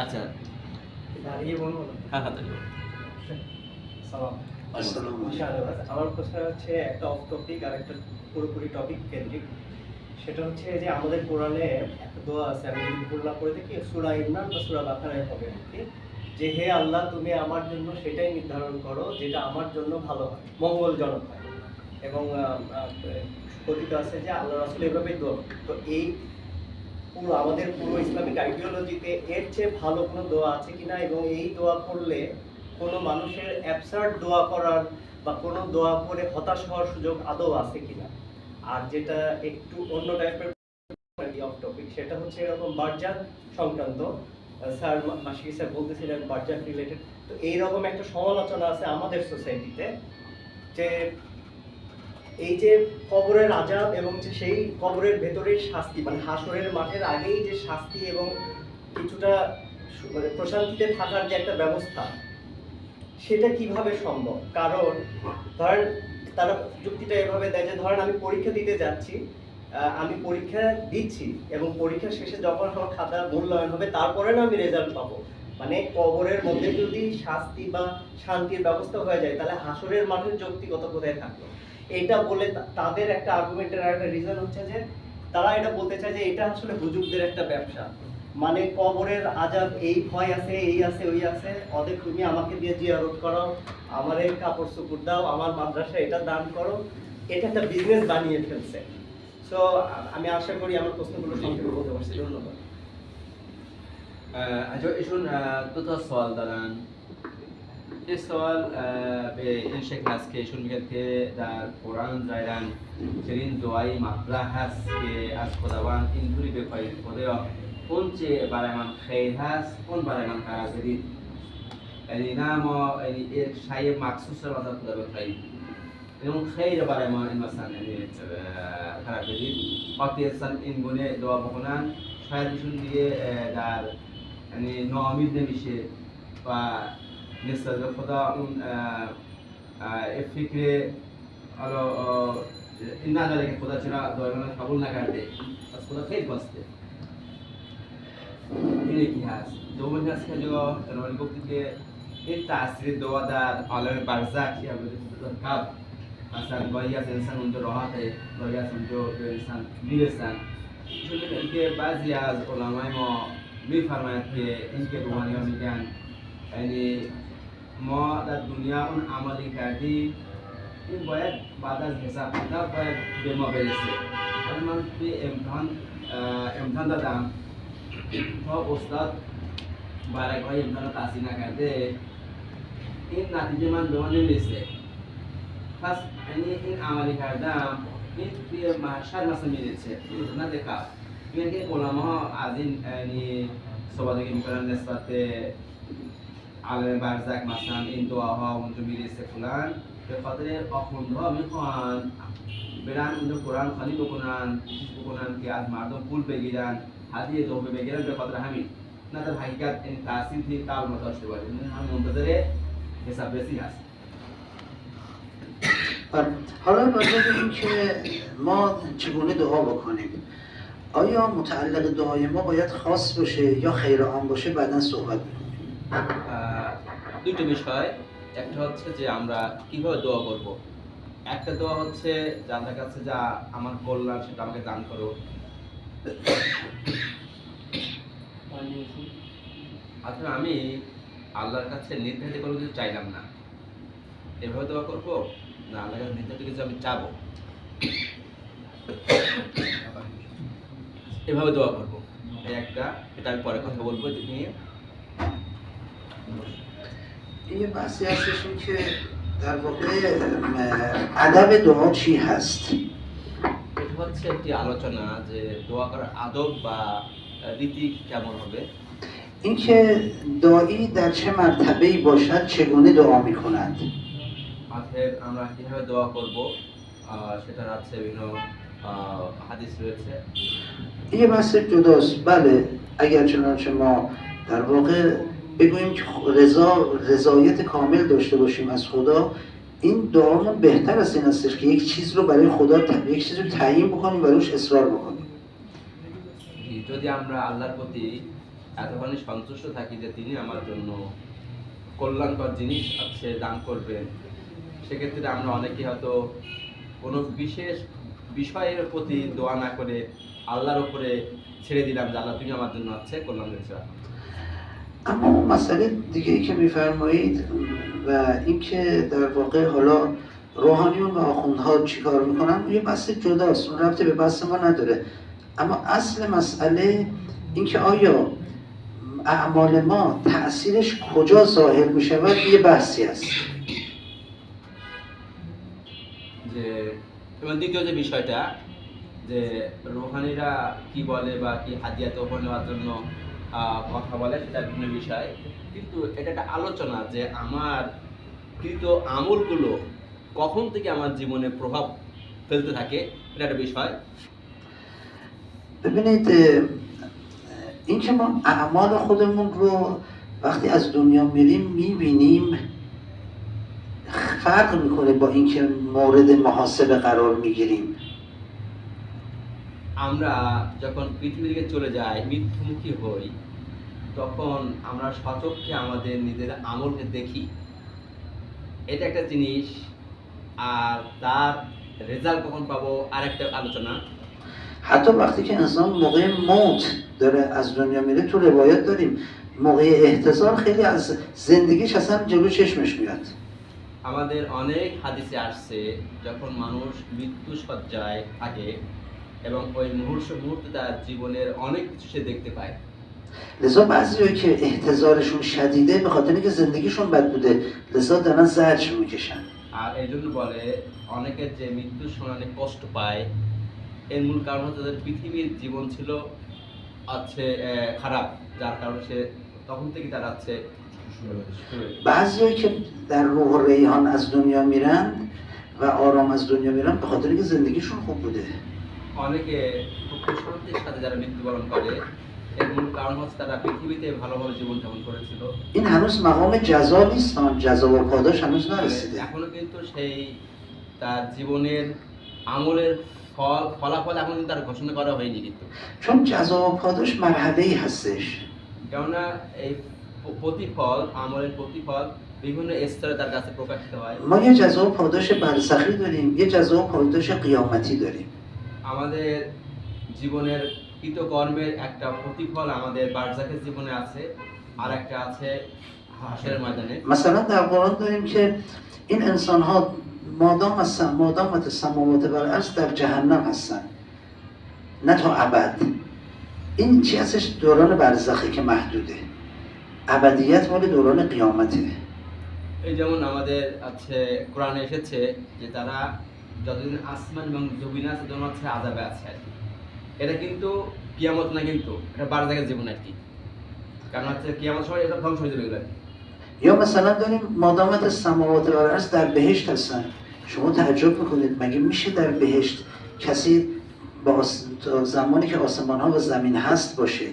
আচ্ছা। দাঁড়িয়ে বলব হ্যাঁ হ্যাঁ দাঁড়িয়ে সালাম। আমার প্রশ্ন হচ্ছে একটা অফ টপিক আর একটা পুরোপুরি টপিক কেন্দ্রিক। সেটা হচ্ছে যে আমাদের কোরআনে একটা দোয়া আছে আমি যদি ভুল না করে দেখি সুরা ইমরান বা সুরা বাকারায় হবে যে হে আল্লাহ তুমি আমার জন্য সেটাই নির্ধারণ করো যেটা আমার জন্য ভালো হয় মঙ্গলজনক হয়। এবং কথিত আছে যে আল্লাহ রাসুল এভাবেই দোয়া তো এই পুরো আমাদের পুরো ইসলামিক আইডিওলজিতে এর চেয়ে ভালো কোনো দোয়া আছে কিনা এবং এই দোয়া করলে কোনো মানুষের অ্যাবসার্ড দোয়া করার বা কোনো দোয়া করে হতাশ হওয়ার সুযোগ আদৌ আছে কিনা? আর যেটা একটু অন্য টাইপের অফ টপিক সেটা হচ্ছে এরকম বার্জার সংক্রান্ত। স্যার মা- মাসিক স্যার বলতেছিলেন বার্জার রিলেটেড তো এইরকম একটা সমালোচনা আছে আমাদের সোসাইটিতে যে এই যে কবরের আজাব এবং যে সেই কবরের ভেতরেই শাস্তি মানে হাসরের মাঠের আগেই যে শাস্তি এবং কিছুটা মানে প্রশান্তিতে থাকার যে একটা ব্যবস্থা, সেটা কীভাবে সম্ভব? কারণ ধরেন তারা যুক্তিটা এভাবে দেয় যে ধরেন আমি পরীক্ষা দিতে যাচ্ছি আমি পরীক্ষা দিচ্ছি এবং পরীক্ষা শেষে যখন আমার খাতা মূল্যায়ন হবে, তারপরে না আমি রেজাল্ট পাবো। মানে কবরের মধ্যে যদি শাস্তি বা শান্তির ব্যবস্থা হয়ে যায়, তাহলে হাসরের মাঠের যৌক্তিকতা কোথায় থাকল? এটা বলে তাদের একটা আর্গুমেন্টের একটা রিজন হচ্ছে যে, তারা এটা বলতে চায় যে এটা আসলে হুজুরদের একটা ব্যবসা। মানে কবরের আজাব এই ভয় আছে, এই আছে, ওই আছে ওদের তুমি আমাকে দিয়ে জিয়ারত করো, আমার এই কাপড় চোপড় দাও, আমার মাদ্রাসা এটা দান করো। এটা একটা বিজনেস বানিয়ে ফেলছে। সো আমি আশা করি আমার প্রশ্নগুলো সম্পূর্ণ বলতে পারছি। ধন্যবাদ। আচ্ছা শুন তো সওয়াল দাঁড়ান। تا سوال به این شکل هست که ایشون میگن که در قرآن زایرن چنین دعایی مطرح هست که از خداوند اینطوری بخواهید خدایا اون چه برای من خیر هست اون برای من قرار بدید. یعنی نه ما یعنی یک مخصوص رو مثلا خدا بخواهید یعنی اون خیر برای ما این مثلا یعنی قرار بدید. وقتی اصلا این گونه دعا بکنن شاید ایشون دیگه در یعنی ناامید نمیشه و نسبت به خدا اون فکر حالا این نداره که خدا چرا دعای من قبول نکرده. از خدا خیلی باسته این یکی هست. دوم هست که جو عنوانی گفتید که این تاثیر دعا در عالم برزخ یا قبل مثلا گاهی از انسان اونجا راحته گاهی از اونجا به انسان می‌رسن. چون می‌دونید که بعضی از علمای ما میفرمایند که این که روحانی ها میگن یعنی ما در دنیا اون عملی کردیم این باید بعد از حساب کتاب باید به ما برسه ولی من توی امتحان اه، امتحان دادم تا استاد برای های امتحان رو تحصیل نکرده این نتیجه من به ما نمیرسه پس یعنی این عملی کردم این توی محشر مثلا میرسه نه دقیقا میگن که علما ها از این یعنی صحبت که میکنن نسبت به عالم برزک مثلا این دعاها اونجا می‌رسه فلان به خاطر آخوندها می‌خوان برن اونجا قرآن خوانی بکنن چیز بکنن که از مردم پول بگیرن هدیه تحفه بگیرن به خاطر همین. نه در حقیقت این تاثیر توی قلب ما داشته باشه این هم منتظر حسابرسی هست. بله. حالا راجع به این که ما چگونه دعا بکنیم؟ آیا متعلق دعای ما باید خاص باشه یا خیر عام باشه؟ بعدا صحبت می‌کنیم. দুটো বিষয়। একটা হচ্ছে যে আমরা কীভাবে দোয়া করব। একটা দোয়া হচ্ছে যাদের কাছে যা, আমার কল্যাণ, সেটা আমাকে দান করো। আসলে আমি আল্লাহর কাছে নির্ধারিত কোনো কিছু চাইলাম না। এভাবে দোয়া করব? না, আল্লাহর কাছে নির্ধারিত কিছু আমি চাবো। এভাবে দোয়া করব। একটা, এটা আমি পরে কথা বলব নিয়ে। یه بحثی هستشون که در واقع اه، ادب دعا چی هست এটা হচ্ছে একটি আলোচনা যে দোয়া করার আদব বা রীতি কেমন হবে اینکه دعایی در چه مرتبه ای باشد چگونه دعا میکنند অতএব আমরা কিভাবে দোয়া করব আহ, সেটার আছে বিভিন্ন আহ, হাদিস রয়েছে یه بحث جداست بله اگر چنانچه ما در واقع بگوییم که رضا رضایت کامل داشته باشیم از خدا این دعامون بهتر از این هستش که یک چیز رو برای خدا ت- یک چیز رو تعیین بکنیم و روش اصرار بکنیم যদি আমরা আল্লাহর প্রতি এতখানি সন্তুষ্ট থাকি যে তিনি আমার জন্য কল্যাণকর জিনিস আছে দান করবেন সেক্ষেত্রে আমরা অনেকে হয়তো কোনো বিশেষ বিষয়ের প্রতি দোয়া না করে আল্লাহর উপরে ছেড়ে দিলাম যে আল্লাহ তুমি আমার জন্য আছে কল্যাণ কিছু রাখো। اما اون مسئله دیگه ای که میفرمایید و اینکه در واقع حالا روحانیون و آخوندها چیکار میکنن یه بحث جداست اون ربطی به بحث ما نداره اما اصل مسئله اینکه آیا اعمال ما تاثیرش کجا ظاهر میشود یه بحثی است যে এবং দ্বিতীয় যে বিষয়টা যে রোহানিরা কি বলে বা কি হাদিয়া তোহর নেওয়ার জন্য আহ, কথা বলে সেটা ভিন্ন বিষয় কিন্তু এটা একটা আলোচনা যে আমার কৃত আমলগুলো কখন থেকে আমার জীবনে প্রভাব ফেলতে থাকে এটা একটা বিষয় ببینید اه، اینکه ما اعمال خودمون رو وقتی از دنیا میریم میبینیم فرق میکنه با اینکه مورد محاسبه قرار میگیریم আমরা যখন পৃথিবী থেকে চলে যাই মৃত্যুমুখী হই তখন আমরা সচক্ষে আমাদের নিজের আমলকে দেখি এটা একটা জিনিস আর তার রেজাল্ট কখন পাবো আর একটা আলোচনা حتی وقتی که انسان موقع موت داره از دنیا میره تو روایت داریم موقع احتضار خیلی از زندگیش اصلا جلو چشمش میاد আমাদের অনেক হাদিসে আসছে যখন মানুষ মৃত্যু সজ্জায় থাকে এবং ওই মুহূর্ত মুহূর্তে তার জীবনের অনেক কিছু সে দেখতে পায় لذا بعضی که احتضارشون شدیده به خاطر اینکه زندگیشون بد بوده لذا دارن زجر میکشن আর এই জন্য বলে অনেকের যে মৃত্যুর সময় অনেক কষ্ট পায় এর মূল কারণ হচ্ছে তাদের পৃথিবীর জীবন ছিল আছে আহ, খারাপ যার কারণে সে তখন থেকে তারা আছে بعضی که در روح و ریحان از دنیا میرن و آرام از دنیا میرن به خاطر اینکه زندگیشون خوب بوده অনেকে খুব শান্তির সাথে যারা মৃত্যুবরণ করে এর মূল কারণ হচ্ছে তারা পৃথিবীতে ভালোভাবে জীবনযাপন করেছিল این هنوز مقام جزا نیست آن جزا و پاداش هنوز نرسیده এখনো কিন্তু সেই তার জীবনের আমলের ফল ফলাফল এখন কিন্তু তার ঘোষণা করা হয়নি কিন্তু چون جزا و پاداش مرحله ای هستش কেননা এই প- প্রতিফল আমলের প্রতিফল বিভিন্ন স্তরে তার কাছে প্রকাশিত হয় ما یه جزا و پاداش برزخی داریم یه جزا و پاداش قیامتی داریم আমাদের জীবনের কৃতকর্মের একটা প্রতিফল আমাদের বারজাকের জীবনে আছে আর একটা আছে হাসরের ময়দানে مثلا در قرآن داریم که این انسان ها مادام از مادامت سماوات و الارض در جهنم هستن نه تا ابد این چی هستش دوران برزخی که محدوده ابدیت مال دوران قیامته এই যেমন আমাদের আছে কোরআনে এসেছে যে তারা যতদিন আসমান এবং জমিন আছে তখন হচ্ছে আজাবে আছে আর কি এটা কিন্তু কিয়ামত না কিন্তু এটা বারজাকের জীবন আর কি কারণ হচ্ছে কিয়ামত সময় এটা ধ্বংস হয়ে যাবে এগুলো আর কি। یا مثلا داریم مادامت سماوات و الارض در بهشت هستن شما تعجب میکنید مگه میشه در بهشت کسی با آس- تا زمانی که آسمان ها و زمین هست باشه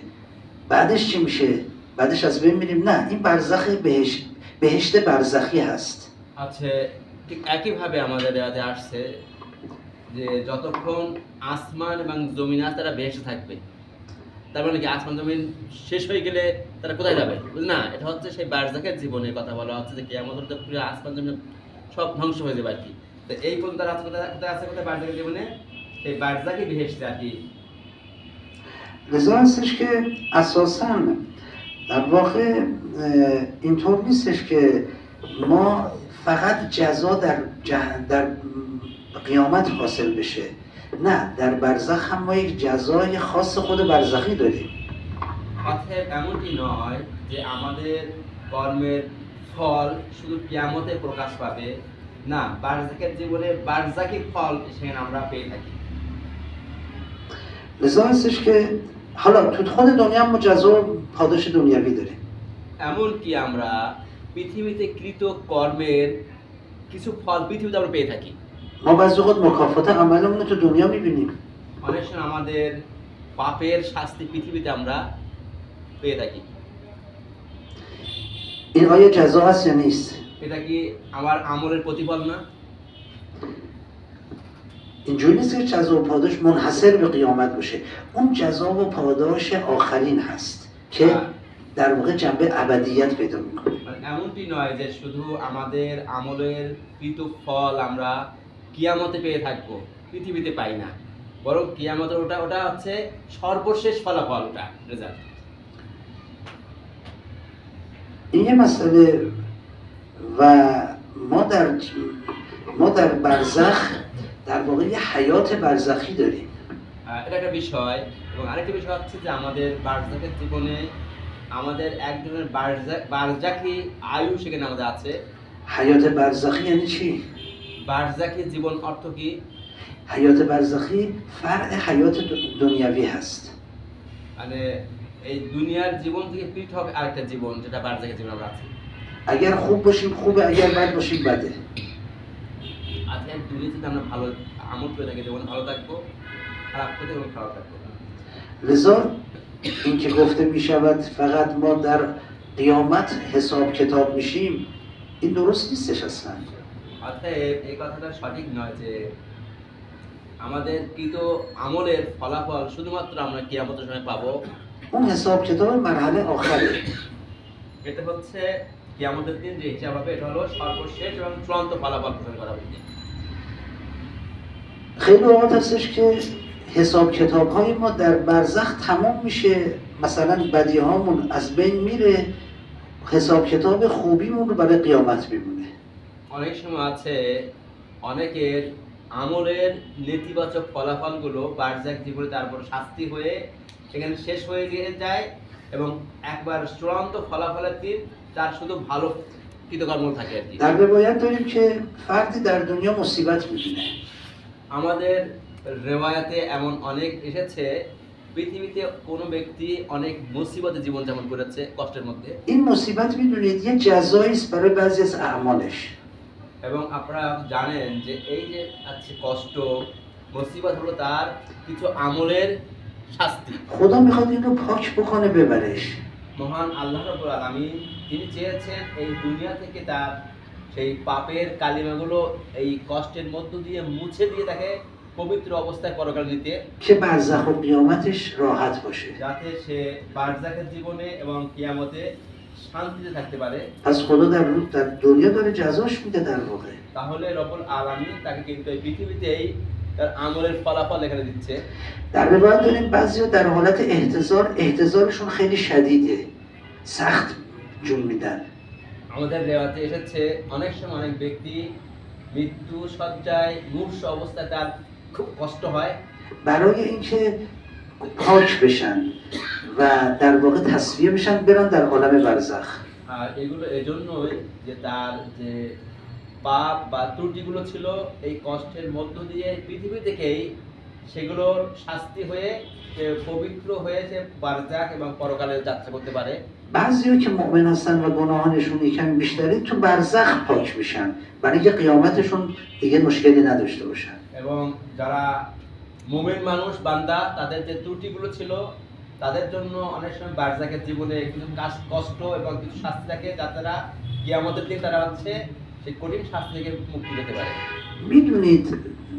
بعدش چی میشه بعدش از بین میریم نه این برزخ بهشت بهشت برزخی هست আছে ঠিক একইভাবে আমাদের ইয়াতে আসছে যে যতক্ষণ আসমান এবং জমিন আছে তারা বেহেসে থাকবে তার মানে কি আসমান জমিন শেষ হয়ে গেলে তারা কোথায় যাবে বুঝলি না এটা হচ্ছে সেই বারজাকের জীবনের কথা বলা হচ্ছে যে কি আমাদের তো পুরো আসমান জমিন সব ধ্বংস হয়ে যাবে আর কি তো এই পর্যন্ত তারা আছে কোথায় কোথায় আছে কোথায় বারজাকের জীবনে সেই বারজাকে বেহেসতে আর কি لذا هستش که اساسا در واقع اه، اینطور نیستش که ما فقط جزا در, جه- در قیامت حاصل بشه نه در برزخ هم ما یک جزای خاص خود برزخی داریم অর্থের এমনটি নয় যে আমাদের কর্মের ফল শুধু কিয়ামতে প্রকাশ পাবে না বারজাকের জীবনে বারজাকি ফল সেখানে আমরা পেয়ে থাকি لذا هستش که حالا تو خود دنیا هم ما جزا و پاداش دنیوی داریم এমনকি আমরা পৃথিবীতে কৃত কর্মের কিছু ফল পৃথিবীতে আমরা পেয়ে থাকি ما بعضی اوقات مکافات عملمون رو تو دنیا میبینیم অনেক সময় আমাদের পাপের শাস্তি পৃথিবীতে আমরা পেয়ে থাকি این آیا جزا هست یا نیست এটা কি আমার আমলের প্রতিফল না اینجوری نیست که جزا و پاداش منحصر به قیامت باشه اون جزا و پاداش آخرین هست که হ্যাঁ, در واقع جنبه ابدیت پیدا میکنه মানে এমনটি নয় যে শুধু আমাদের আমলের কৃত ফল আমরা কিয়ামতে পেয়ে থাকবো পৃথিবীতে পাই না বরং কিয়ামতের ওটা ওটা হচ্ছে সর্বশেষ ফলাফল ওটা রেজাল্ট این یه مسئله و ما در ما در برزخ در واقع یه حیات برزخی داریم এটা একটা বিষয় এবং আরেকটা বিষয় হচ্ছে যে আমাদের বার্জাকের জীবনে আমাদের এক ধরনের বারজাকি আয়ু সেখানে আমাদের আছে। হায়াতে বারজাকি এনেছি মানে বারজাকি জীবন অর্থ কি? হায়াতে বারজাকি ফার হায়াতে দুনিয়াবি হাস্ট মানে এই দুনিয়ার জীবন থেকে পৃথক আরেকটা জীবন যেটা বারজাকি জীবন আমরা আছি। আগে খুব বসি খুব আগে বাদ বসি বাদে। আজকে দুনিয়া যদি আমরা ভালো আমল করে থাকি যেমন ভালো থাকব খারাপ করে এবং খারাপ থাকব রেজল্ট این که گفته می شود فقط ما در قیامت حساب کتاب میشیم این درست نیستش اصلا অতএব এই কথাটা সঠিক নয় যে আমাদের কৃত আমলের ফলাফল শুধুমাত্র আমরা কিয়ামতের সময় পাবো اون حساب کتاب مرحله آخره এটা হচ্ছে কিয়ামতের দিন যে হিসাব হবে এটা হলো সর্বশেষ এবং চূড়ান্ত ফলাফল প্রদান করা হবে خیلی اوقات هستش که حساب کتاب های ما در برزخ تمام میشه مثلا بدی هامون از بین میره حساب کتاب خوبیمون رو برای قیامت میمونه অনেক সময় আছে অনেকের আমলের নেতিবাচক ফলাফলগুলো বার্জাক জীবনে তারপর শাস্তি হয়ে সেখানে শেষ হয়ে গিয়ে যায় এবং একবার চূড়ান্ত ফলাফলের দিন তার শুধু ভালো কৃতকর্ম থাকে আর কি در روایت داریم که فردی در دنیا مصیبت میبینه আমাদের রেওয়ায়াতে এমন অনেক এসেছে পৃথিবীতে কোনো ব্যক্তি অনেক মুসিবতে জীবনযাপন করেছে কষ্টের মধ্যে این مصیبت میدونید یه جزایی است برای بعضی از اعمالش এবং আপনারা জানেন যে এই যে আছে কষ্ট মুসিবত হলো তার কিছু আমলের শাস্তি خدا میخواد این رو پاک بکنه ببرش মহান আল্লাহ রব্বুল আলামিন তিনি চেয়েছেন এই দুনিয়া থেকে তার সেই পাপের কালিমাগুলো এই কষ্টের মধ্য দিয়ে মুছে দিয়ে তাকে পবিত্র অবস্থায় পরকাল নিতে که برزخ و قیامتش راحت باشه যাতে সে বারজাকের জীবনে এবং কিয়ামতে শান্তিতে থাকতে পারে پس خدا در, رو- در دنیا داره جزاش میده در واقع তাহলে রবুল আলামিন তাকে কিন্তু এই পৃথিবীতেই তার আমলের ফলাফল এখানে দিচ্ছে در روایت داریم بعضی در حالت احتضار احتضارشون خیلی شدیده سخت جون میدن আমাদের রেওয়াতে এসেছে অনেক সময় অনেক ব্যক্তি মৃত্যু সজ্জায় মূর্ষ অবস্থায় তার খুব কষ্ট হয় برای اینکه پاک بشن و در واقع تصفیه بشن برن در عالم برزخ আর এগুলো এজন্যই যে তার যে পাপ বা ত্রুটিগুলো ছিল এই কষ্টের মধ্য দিয়ে পৃথিবী থেকেই সেগুলোর শাস্তি হয়ে সে পবিত্র হয়ে সে বারজাক এবং পরকালে যাত্রা করতে পারে بعضی که مؤمن هستن و گناهانشون یکم بیشتره تو برزخ پاک میشن برای اینکه قیامتشون دیگه مشکلی نداشته باشن এবং যারা মুমিন মানুষ বান্দা তাদের যে ত্রুটিগুলো ছিল তাদের জন্য অনেক সময় বারজাকের জীবনে কিছু কাজ- কষ্ট এবং কিছু শাস্তি থাকে যাতে তারা কিয়ামতের দিন তারা হচ্ছে সেই কঠিন শাস্তি থেকে মুক্তি পেতে পারে میدونید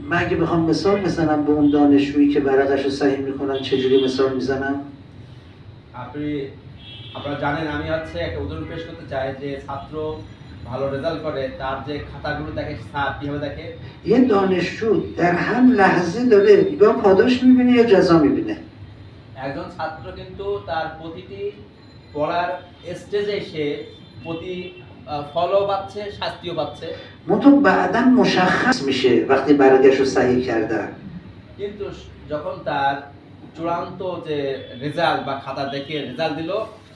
من اگه بخوام مثال بزنم به اون دانشجویی که ورقش رو صحیح میکنن چجوری مثال میزنم আপনি আপনারা জানেন আমি হচ্ছে একটা উদাহরণ পেশ করতে চাই যে ছাত্র ভালো রেজাল্ট করে তার যে খাতাগুলো দেখে স্যার কিভাবে দেখে یه دانشجو در هم لحظه داره یا پاداش میبینه یا جزا میبینه একজন ছাত্র কিন্তু তার প্রতিটি পড়ার স্টেজে সে প্রতি আহ, ফলও পাচ্ছে শাস্তিও পাচ্ছে منتها بعدا مشخص میشه وقتی برگشت رو صحیح کردن কিন্তু যখন তার চূড়ান্ত যে রেজাল্ট বা খাতা দেখে রেজাল্ট দিল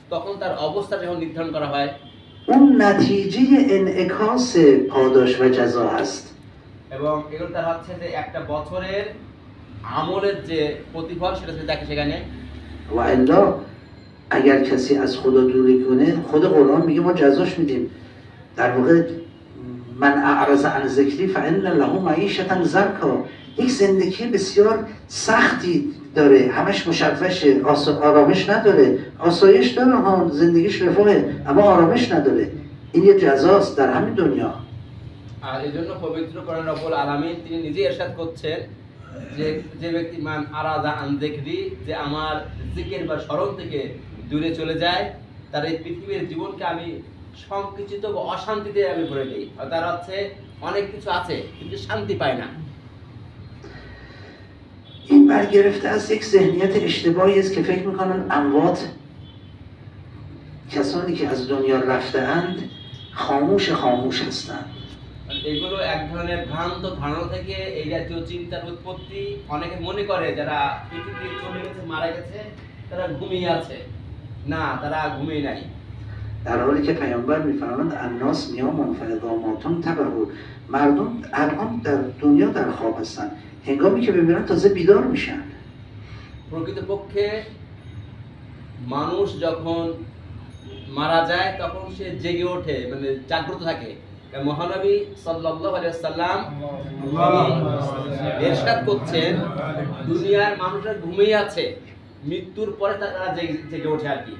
তখন তার অবস্থা যখন নির্ধারণ করা হয় اون نتیجه انعکاس پاداش و جزا هست এবং এগুলো তার হচ্ছে যে একটা বছরের আমলের যে প্রতিফল সেটা সে দেখে সেখানে و الا اگر کسی از خدا دوری کنه خود قرآن میگه ما جزاش میدیم در واقع من اعرض عن ذکری فان له معیشتا زرکا یک زندگی بسیار سختی داره همش مشوشه آس- آرامش نداره آسایش داره ها زندگیش رفاهه اما آرامش نداره این یه جزاست در همین دنیا আর এই জন্য পবিত্র করেন রবুল আলামিন তিনি নিজেই এরশাদ করছেন যে যে ব্যক্তি মান আরাদা আন দেখরি যে আমার জিকের বা স্মরণ থেকে দূরে চলে যায় তার এই পৃথিবীর জীবনকে আমি সংকুচিত বা অশান্তিতে আমি ভরে দিই আর তার হচ্ছে অনেক কিছু আছে কিন্তু শান্তি পায় না این برگرفته از یک ذهنیت اشتباهی است که فکر میکنن اموات کسانی که از دنیا رفته اند خاموش خاموش هستند এগুলো এক ধরনের ভ্রান্ত ধারণা থেকে এই জাতীয় চিন্তার উৎপত্তি অনেকে মনে করে যারা পৃথিবী চলে গেছে মারা গেছে তারা ঘুমিয়ে আছে না তারা ঘুমিয়ে নাই در حالی که پیامبر میفرماند الناس نیام و اقاماتون تبهر مردم الان در دنیا در خواب هستن هنگامی که بمیرن تازه بیدار میشن প্রকৃতপক্ষে মানুষ যখন মারা যায় তখন সে জেগে ওঠে মানে জাগ্রত থাকে কারণ মহানবী সাল্লাল্লাহু আলাইহি সাল্লাম এরশাদ করছেন দুনিয়ার মানুষরা ঘুমিয়ে আছে মৃত্যুর পরে তারা জেগে জেগে ওঠে আর কি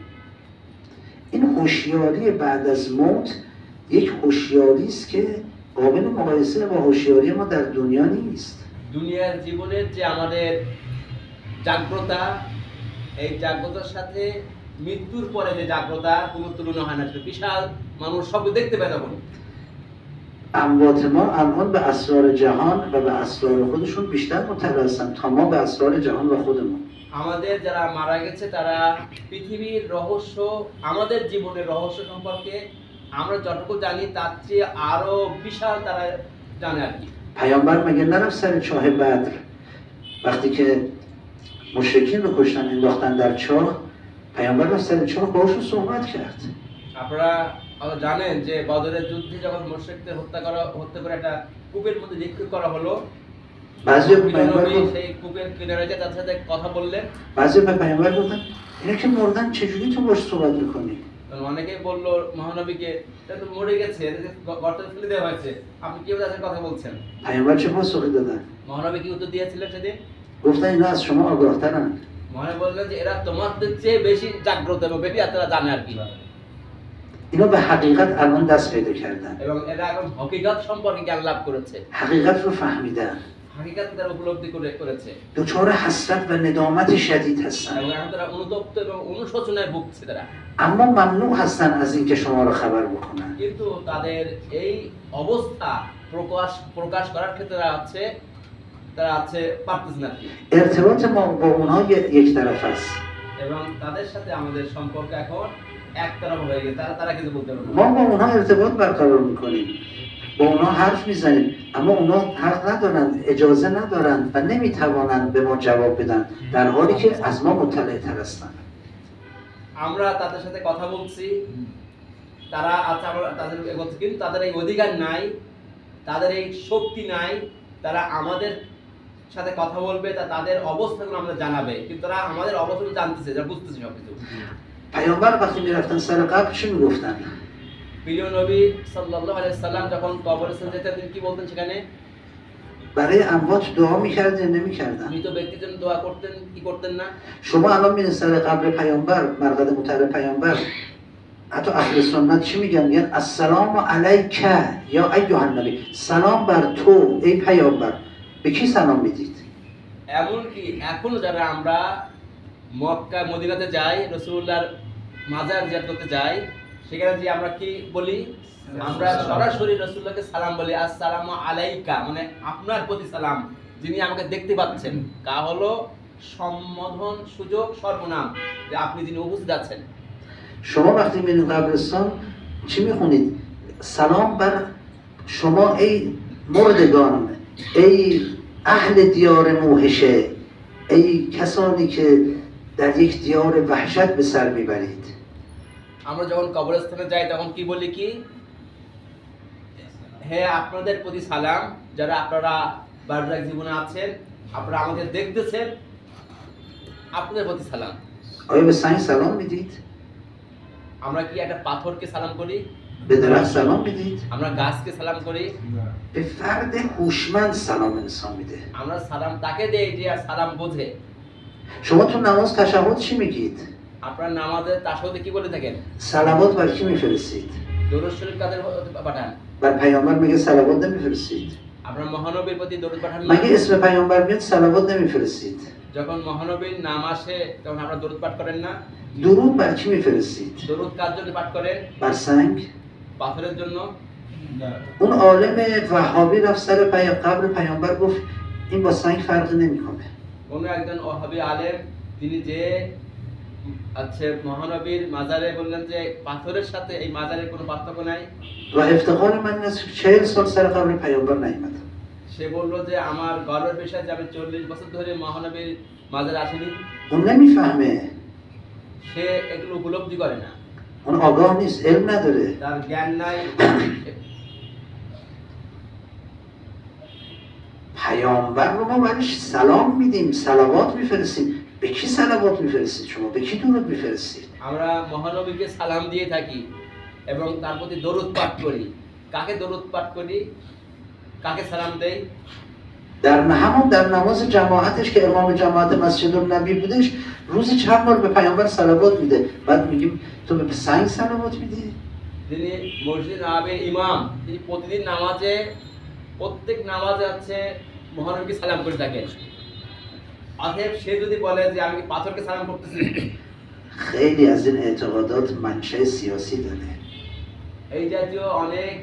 این هوشیاری بعد از موت یک هوشیاری است که قابل مقایسه با هوشیاری ما در دنیا نیست দুনিয়ার জীবনের যে আমাদের জাগ্রতা এই জাগ্রতার সাথে মৃত্যুর পরে যে জাগ্রতা কোনো তুলনা হয় না সেটা বিশাল মানুষ সব দেখতে পায় তখন اموات ما الان به اسرار جهان و به اسرار خودشون بیشتر مطلع هستن تا ما به اسرار جهان و خودمون আমাদের যারা মারা গেছে তারা পৃথিবীর রহস্য আমাদের জীবনের রহস্য সম্পর্কে আমরা যতটুকু জানি তার চেয়ে আরো বিশাল তারা জানে আর কি پیامبر مگه نرفت سر چاه بدر وقتی که مشرکین رو کشتن انداختن در چاه پیامبر رفت سر چاه باشون صحبت کرد আপনারা হয়তো জানেন যে বদরের যুদ্ধে যখন মুশরিকদের হত্যা করা হত্যা করে একটা কূপের মধ্যে নিক্ষেপ করা হলো بعضی به پیامبر নবী گفت সেই কূপের কিনারে যে তার সাথে কথা বললেন بعضی به پیامبر گفتن اینا که مردن چجوری تو باش صحبت میکنی তখন অনেকেই বললো মহানবীকে "এটা তো মরে গেছে এদেরকে গ- গর্তে ফেলে দেওয়া হয়েছে আপনি কি তাদের কথা বলছেন پیامبر چه پاسخی دادن মহানবী কি উত্তর দিয়েছিলেন সেদিন گفتن اینا از شما آگاهترن মহানবী বললেন যে এরা তোমাদের চেয়ে বেশি জাগ্রত এবং বেশি তারা জানে আর কি اینا به حقیقت الان دست پیدا کردن এবং এরা এখন হকিকত সম্পর্কে জ্ঞান লাভ করেছে حقیقت رو فهمیدن হাকিকত তারা উপলব্ধি করে করেছে دچار حسرت و ندامت شدید هستن এবং এখন তারা অনুতপ্ত এবং অনুশোচনায় ভুগছে তারা اما ممنوع هستن از اینکه شما رو خبر بکنن কিন্তু তাদের এই অবস্থা প্রকাশ প্রকাশ করার ক্ষেত্রে তারা আছে তারা আছে পারতেছে না আর কি। ارتباط ما با اونها ی- یک طرف است এবং তাদের সাথে আমাদের সম্পর্ক এখন একতরফ হয়ে গেছে তারা তারা কিছু বলতে পারবে না। ما با اونها ارتباط برقرار میکنیم با اونها حرف میزنیم اما اونها حق ندارند اجازه ندارند و نمیتوانند به ما جواب بدن در حالی که از ما مطلع تر هستند আমরা তাদের সাথে কথা বলছি তারা আচ্ছা আমরা তাদের এ বলছি, কিন্তু তাদের এই অধিকার নাই তাদের এই শক্তি নাই তারা আমাদের সাথে কথা বলবে তা তাদের অবস্থাগুলো আমাদের জানাবে কিন্তু তারা আমাদের অবস্থাগুলো জানতেছে যারা বুঝতেছে সবকিছু پیامبر وقتی میرفتن سر قبر چی میگفتن প্রিয় নবী সাল্লাল্লাহু আলাইহি সাল্লাম যখন কবরস্থান যেতেন তিনি কি বলতেন সেখানে برای اموات دعا میکردن نمیکردن মৃত ব্যক্তির জন্য দোয়া করতেন কি করতেন না شما الان میرین سر قبر پیامبر مرقد مطهر پیامبر حتی اهل سنت چی میگن میگن السلام علیک یا ایها النبی سلام بر تو ای پیامبر به کی سلام میدید এমনকি এখনো যারা আমরা মক্কা মদিনাতে যাই রসুল্লাহর মাজার জিয়ারত করতে যাই সেখানে যে আমরা কি বলি আমরা সরাসরি রসুল্লাহকে সালাম বলি আসসালামু আলাইকা মানে আপনার প্রতি সালাম যিনি আমাকে দেখতে পাচ্ছেন কা হলো সম্বোধন সুযোগ সর্বনাম যে আপনি যিনি উপস্থিত আছেন شما وقتی میرین قبرستان چی میخونید سلام بر شما ای مردگان ای اهل دیار موهشه ای کسانی که در یک دیار وحشت به سر میبرید আমরা যখন কবরস্থানে যাই তখন কি বলি কি হ্যাঁ আপনাদের প্রতি সালাম যারা আপনারা বারজাক জীবনে আছেন আপনারা আমাকে দেখতেছেন আপনাদের প্রতি সালাম آیا به سنگ سلام میدید؟ আমরা কি একটা পাথরকে সালাম করি به درخت سلام میدید؟ আমরা গাছকে সালাম করি به فرد هوشمند سلام انسان میده আমরা সালাম তাকে দেই যে সালাম বোঝে شما تو نماز تشهد چی میگید؟ আপনার নামাজে তার সাথে কি বলে থাকেন سلامات بر کی میفرستید؟ দরুদ শরীফ কাদের পাঠান بر پیامبر میگه سلامات نمیفرستید আপনার মহানবীর প্রতি দরুদ পাঠান না مگه اسم پیامبر میاد سلامات نمیفرستید যখন মহানবীর নাম আসে তখন আমরা দরুদ পাঠ করেন না درود بر چی میفرستید দরুদ কার জন্য পাঠ করেন بر سنگ পাথরের জন্য اون عالم وهابی رفت سر پی قبر پیامبر گفت این با سنگ فرقی نمیکنه কোনো একজন ওহাবি আলেম তিনি যে আছে মহানবীর মাজারে বললেন যে পাথরের সাথে এই মাজারের কোনো পার্থক্য নাই و افتخار من این است که چهل سال سر قبر پیامبر نیومدم সে বলল যে আমার গর্বের বিষয় যে আমি চল্লিশ বছর ধরে মহানবীর মাজারে আসিনি اون نمیفهمه সে এগুলো উপলব্ধি করে না اون آگاه نیست علم نداره তার জ্ঞান নাই پیامبر رو ما برش سلام میدیم صلوات میفرستیم به کی صلوات میفرستید شما به کی درود میفرستید আমরা মহানবীকে সালাম দিয়ে থাকি এবং তার প্রতি দরুদ পাঠ করি কাকে দরুদ পাঠ করি কাকে সালাম দেই در همون در نماز جماعتش که امام جماعت مسجد النبی بودش روزی چند بار به پیامبر صلوات میده بعد میگیم تو به سنگ صلوات میدی যিনি মসজিদ নবাবের ইমাম তিনি প্রতিদিন নামাজে প্রত্যেক নামাজে হচ্ছে মহানবীকে সালাম করে থাকেন অতএব সে যদি বলে যে আমি কি পাথরকে সালাম করতেছি خیلی از این اعتقادات منشأ سیاسی داره এই জাতীয় অনেক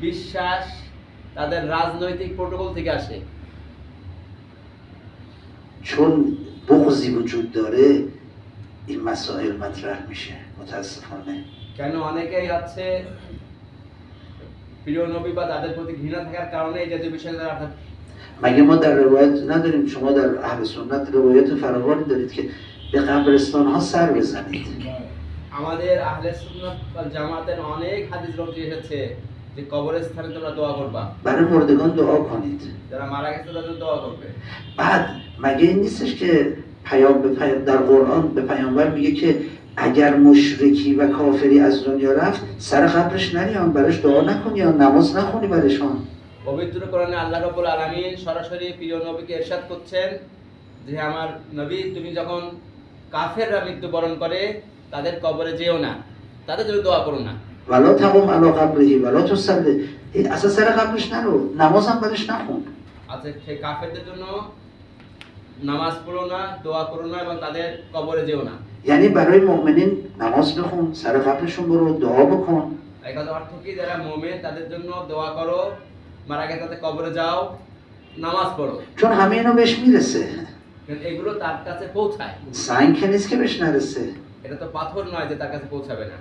বিশ্বাস তাদের রাজনৈতিক প্রোটোকল থেকে আসে چون بغضی وجود داره این مسائل مطرح میشه متاسفانه কেন অনেকেই হচ্ছে প্রিয় নবী বা তাদের প্রতি ঘৃণা থাকার কারণে এই জাতীয় বিষয়ে তারা مگه ما در روایت نداریم شما در اهل سنت روایت فراوانی دارید که به قبرستان ها سر بزنید আমাদের আহলে সুন্নাত ওয়াল জামাতের অনেক হাদিস গ্রন্থে এসেছে যে কবরস্থানে তোমরা দোয়া করবা برای مردگان دعا کنید যারা মারা গেছে তাদের দোয়া করবে بعد مگه این نیستش که پیام به پی- در قرآن به پیامبر میگه که اگر مشرکی و کافری از دنیا رفت سر قبرش نریان براش دعا نکنی یا نماز نخونی برشان পবিত্র কোরআনে আল্লাহ রাব্বুল আলামিন সরাসরি প্রিয় নবীকে ইরশাদ করছেন যে আমার নবী তুমি যখন কাফেররা মৃত্যুবরণ করে তাদের কবরে যেও না তাদের জন্য দোয়া করো না ولا تقوم علی قبره ولا تصلی این اصلا سر قبرش نرو نماز هم برش نخون আচ্ছা সেই কাফেরদের জন্য নামাজ পড়ো না দোয়া করো না এবং তাদের কবরে যেও না یعنی برای مؤمنین نماز بخون سر قبرشون برو دعا بکن এই কথা অর্থ কি যারা মোমেন তাদের জন্য দোয়া করো মারা গেছে তাদের কবরে যাও নামাজ পড়ো چون همه اینو بهش میرسه কিন্তু এগুলো তার কাছে পৌঁছায় سنگ که نیست که بهش نرسه এটা তো পাথর নয় যে তার কাছে পৌঁছাবে না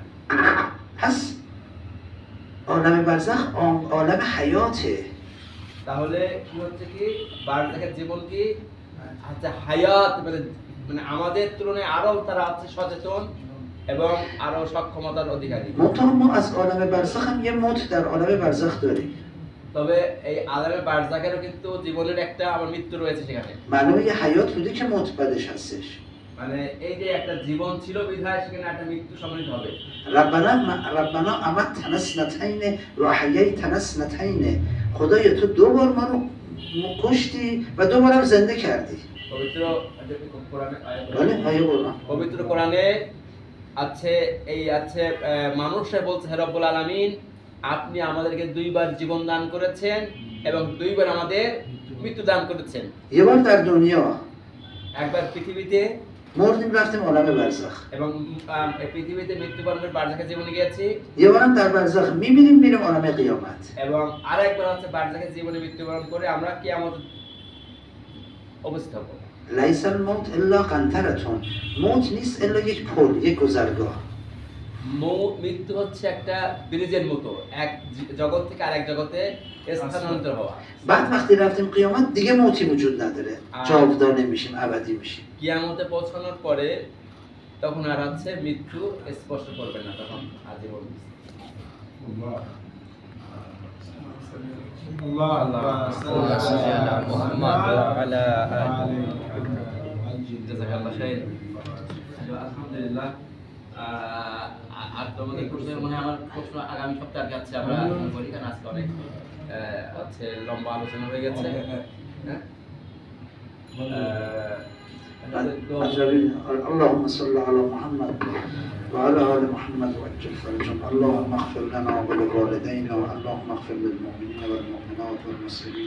پس عالم برزخ آن- عالم حیاته তাহলে কি হচ্ছে কি বার্জাকের জীবন কি আচ্ছা হায়াত মানে মানে আমাদের তুলনায় আরো তারা আছে সচেতন এবং আরো সক্ষমতার অধিকারী منتها ما از عالم برزخ هم یه موت در عالم برزخ داریم তবে এই বারজাকেরও কিন্তু জীবনের একটা আমার মৃত্যু রয়েছে সেখানে। মানে ওই হায়াত মানে এই যে একটা জীবন ছিল বিধায় সেখানে একটা মৃত্যু সম্মিলিত হবে। রাব্বানা রাব্বানা থাইনে থাইনে। খোদায় তো দুবার মানু কষ্টি বা দুবার আমি জিন্দে কার্দি আচ্ছা পবিত্র কোরআনে আছে এই আছে মানুষে বলছে হে রব্বুল আলামিন আপনি আমাদেরকে দুইবার জীবন দান করেছেন এবং দুইবার আমাদের মৃত্যু দান করেছেন। এবার তার দুনিয়া একবার পৃথিবীতে মরদিন এবং পৃথিবীতে মৃত্যুবরণের বারসাখে জীবনে গিয়েছি। এবার তার বারসাখ মিমিনিম মিনে মরাবে কিয়ামত। এবং হচ্ছে বারসাখে জীবনে মৃত্যুবরণ করে আমরা কিয়ামত অবস্থা করব। লাইসাল মউত ইল্লা কান্তারাতুন মউত নিস ইল্লা এক ফুল এক গুজারগাহ। মৃত্যু হচ্ছে একটা ব্রিজের মতো এক জি- জগৎ থেকে আরেক জগতে স্থানান্তর হওয়া بعد وقتی رفتیم قیامت دیگه موتی وجود نداره آه. جاودانه میشیم ابدی میشیم কিয়ামতে পৌঁছানোর পরে তখন আর হচ্ছে মৃত্যু স্পষ্ট করবে না তখন আজীবন জাযাকাল্লাহ খাইর। আলহামদুলিল্লাহ আহ, আ- আর তোমাদের প্রশ্ন মানে আমার প্রশ্ন আগামী সপ্তাহে যাচ্ছে আমরা করি কারণ আজকে অনেক আহ, হচ্ছে লম্বা আলোচনা হয়ে গেছে হ্যাঁ আহ, مطلبی اللهم صل على محمد وعلى آل محمد وعجل فرجهم اللهم اغفر لنا ولوالدينا اللهم اغفر للمؤمنين والمؤمنات والمسلمين